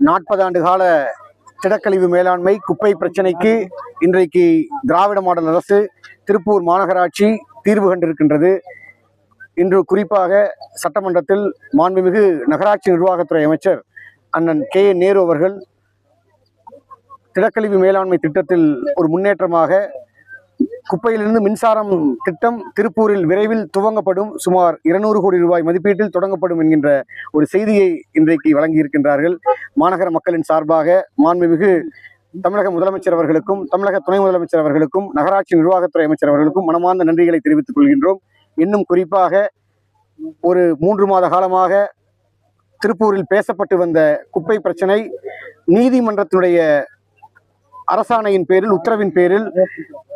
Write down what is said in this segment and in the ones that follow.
நாற்பது ஆண்டு கால திடக்கழிவு மேலாண்மை குப்பை பிரச்சனைக்கு இன்றைக்கு திராவிட மாடல் அரசு திருப்பூர் மாநகராட்சி தீர்வு கண்டிருக்கின்றது. இன்று குறிப்பாக சட்டமன்றத்தில் மாண்புமிகு நகராட்சி நிர்வாகத்துறை அமைச்சர் அண்ணன் கே நேரு அவர்கள் திடக்கழிவு மேலாண்மை திட்டத்தில் ஒரு முன்னேற்றமாக குப்பையிலிருந்து மின்சாரம் திட்டம் திருப்பூரில் விரைவில் துவங்கப்படும். சுமார் இருநூறு கோடி ரூபாய் மதிப்பீட்டில் தொடங்கப்படும் என்கின்ற ஒரு செய்தியை இன்றைக்கு வழங்கியிருக்கின்றார்கள். மாநகர மக்களின் சார்பாக மாண்புமிகு தமிழக முதலமைச்சர் அவர்களுக்கும் தமிழக துணை முதலமைச்சர் அவர்களுக்கும் நகராட்சி நிர்வாகத்துறை அமைச்சர் அவர்களுக்கும் மனமார்ந்த நன்றிகளை தெரிவித்துக் கொள்கின்றோம். இன்னும் குறிப்பாக ஒரு மூன்று மாத காலமாக திருப்பூரில் பேசப்பட்டு வந்த குப்பை பிரச்சனை நீதிமன்றத்தினுடைய அரசாணையின் பேரில் உத்தரவின் பேரில்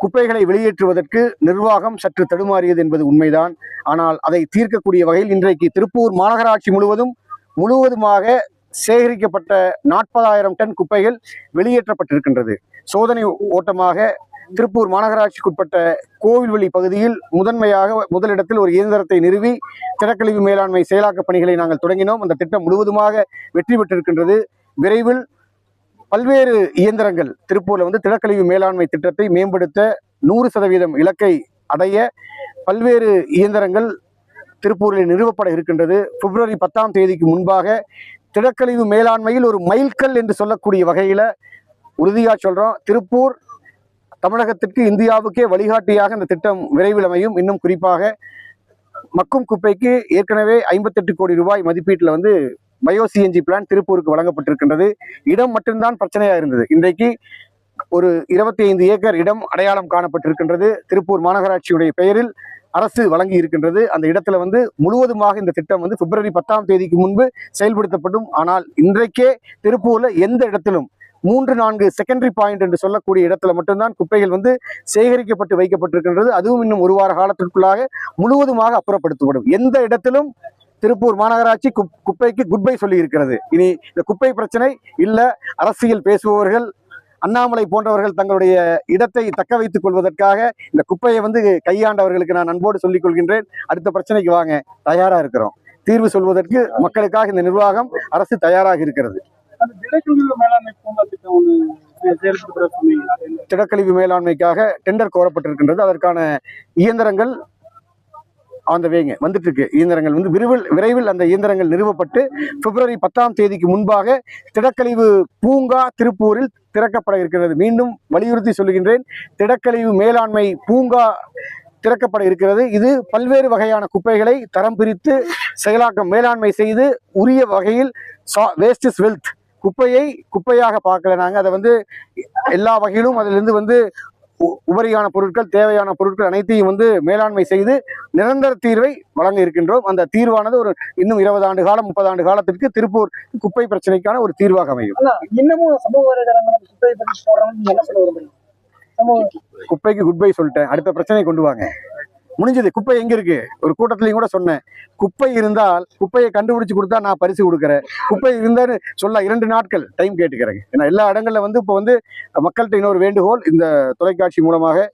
குப்பைகளை வெளியேற்றுவதற்கு நிர்வாகம் சற்று தடுமாறியது என்பது உண்மைதான். ஆனால் அதை தீர்க்கக்கூடிய வகையில் இன்றைக்கு திருப்பூர் மாநகராட்சி முழுவதும் முழுவதுமாக சேகரிக்கப்பட்ட நாற்பதாயிரம் டன் குப்பைகள் வெளியேற்றப்பட்டிருக்கின்றது. சோதனை ஓட்டமாக திருப்பூர் மாநகராட்சிக்குட்பட்ட கோவில்வெளி பகுதியில் முதன்மையாக முதலிடத்தில் ஒரு இயந்திரத்தை நிறுவி திடக்கழிவு மேலாண்மை செயலாக்க பணிகளை நாங்கள் தொடங்கினோம். அந்த திட்டம் முழுவதுமாக வெற்றி பெற்றிருக்கின்றது. விரைவில் பல்வேறு இயந்திரங்கள் திருப்பூர்ல வந்து திடக்கழிவு மேலாண்மை திட்டத்தை மேம்படுத்த நூறு சதவீதம் இலக்கை அடைய பல்வேறு இயந்திரங்கள் திருப்பூரில் நிறுவப்பட இருக்கின்றது. பிப்ரவரி பத்தாம் தேதிக்கு முன்பாக திடக்கழிவு மேலாண்மையில் ஒரு மைல்கல் என்று சொல்லக்கூடிய வகையில உறுதியா சொல்றோம். திருப்பூர் தமிழகத்திற்கு இந்தியாவுக்கே வழிகாட்டியாக இந்த திட்டம் விரைவில் அமையும். இன்னும் குறிப்பாக மக்கும் குப்பைக்கு ஏற்கனவே ஐம்பத்தெட்டு கோடி ரூபாய் மதிப்பீட்டில் வந்து பயோ சிஎன்ஜி பிளான் திருப்பூருக்கு வழங்கப்பட்டிருக்கின்றது. இடம் மட்டும்தான் பிரச்சனையா இருந்தது. இன்றைக்கு ஒரு இருபத்தி ஐந்து ஏக்கர் இடம் அடையாளம் காணப்பட்டிருக்கின்றது. திருப்பூர் மாநகராட்சியுடைய பெயரில் அரசு வழங்கி இருக்கின்றது. அந்த இடத்துல வந்து முழுவதுமாக இந்த திட்டம் வந்து பிப்ரவரி பத்தாம் தேதிக்கு முன்பு செயல்படுத்தப்படும். ஆனால் இன்றைக்கே திருப்பூர்ல எந்த இடத்திலும் மூன்று நான்கு செகண்டரி பாயிண்ட் என்று சொல்லக்கூடிய இடத்துல மட்டும்தான் குப்பைகள் வந்து சேகரிக்கப்பட்டு வைக்கப்பட்டிருக்கின்றது. அதுவும் இன்னும் ஒரு வார காலத்திற்குள்ளாக முழுவதுமாக அப்புறப்படுத்தப்படும். எந்த இடத்திலும் திருப்பூர் மாநகராட்சி குப்பைக்கு குட் பை சொல்லி இருக்கிறது இனி இந்த குப்பை பிரச்சனை இல்ல அரசியல் பேசுபவர்கள் அண்ணாமலை போன்றவர்கள் தங்களுடைய இடத்தை தக்க வைத்துக் கொள்வதற்காக இந்த குப்பையை வந்து கையாண்டவர்களுக்கு நான் அன்போடு சொல்லிக் கொள்கின்றேன். அடுத்த பிரச்சனைக்கு வாங்க. தயாரா இருக்கிறோம். தீர்வு சொல்வதற்கு மக்களுக்காக இந்த நிர்வாகம் அரசு தயாராக இருக்கிறது. அந்த திடக்கழிவு மேலாண்மைக்காக டெண்டர் கோரப்பட்டிருக்கின்றது. அதற்கான இயந்திரங்கள் அந்த வேங்க வந்துட்டு இருக்கு இயந்திரங்கள் வந்து விரைவில் விரைவில் அந்த இயந்திரங்கள் நிறுவப்பட்டு பிப்ரவரி பத்தாம் தேதிக்கு முன்பாக திடக்கழிவு பூங்கா திருப்பூரில் திறக்கப்பட இருக்கிறது. மீண்டும் வலியுறுத்தி சொல்லுகின்றேன் திடக்கழிவு மேலாண்மை பூங்கா திறக்கப்பட இருக்கிறது. இது பல்வேறு வகையான குப்பைகளை தரம் பிரித்து செயலாக்கம் மேலாண்மை செய்து உரிய வகையில் வேஸ்ட் இஸ் வெல்த் குப்பையை குப்பையாக பார்க்கல நாங்கள் அதை வந்து எல்லா வகையிலும் அதிலிருந்து வந்து உபரியான பொருட்கள் தேவையான பொருட்கள் அனைத்தையும் வந்து மேலாண்மை செய்து நிரந்தர தீர்வை வழங்க இருக்கின்றோம். அந்த தீர்வானது ஒரு இன்னும் இருபது ஆண்டு காலம் முப்பது ஆண்டு காலத்திற்கு திருப்பூர் குப்பை பிரச்சனைக்கான ஒரு தீர்வாக அமையும். இன்னமும் சமூக குப்பைக்கு குட் பை சொல்லிட்டேன். அடுத்த பிரச்சனை கொண்டு வாங்க. முடிஞ்சது. குப்பை எங்க இருக்கு? ஒரு கூட்டத்திலையும் கூட சொன்னேன். குப்பை இருந்தால் குப்பையை கண்டுபிடிச்சு கொடுத்தா நான் பரிசு கொடுக்குறேன். குப்பை இருந்தான்னு சொல்ல இரண்டு நாட்கள் டைம் கேட்டுக்கிறேங்க. ஏன்னா எல்லா இடங்கள்ல வந்து இப்போ வந்து மக்கள்கிட்ட இன்னொரு வேண்டுகோள் இந்த தொலைக்காட்சி மூலமாக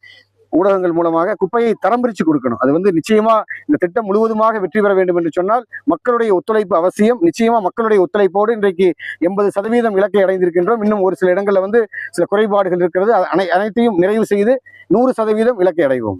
ஊடகங்கள் மூலமாக குப்பையை தரம் பிரித்து கொடுக்கணும். அது வந்து நிச்சயமா இந்த திட்டம் முழுவதுமாக வெற்றி பெற வேண்டும் என்று சொன்னால் மக்களுடைய ஒத்துழைப்பு அவசியம். நிச்சயமா மக்களுடைய ஒத்துழைப்போடு இன்றைக்கு எண்பது சதவீதம் இலக்கை அடைந்திருக்கின்றோம். இன்னும் ஒரு சில இடங்களில் வந்து சில குறைபாடுகள் இருக்கிறது. அது அனை- அனைத்தையும் நிறைவு செய்து நூறு சதவீதம் இலக்கை அடைவோம்.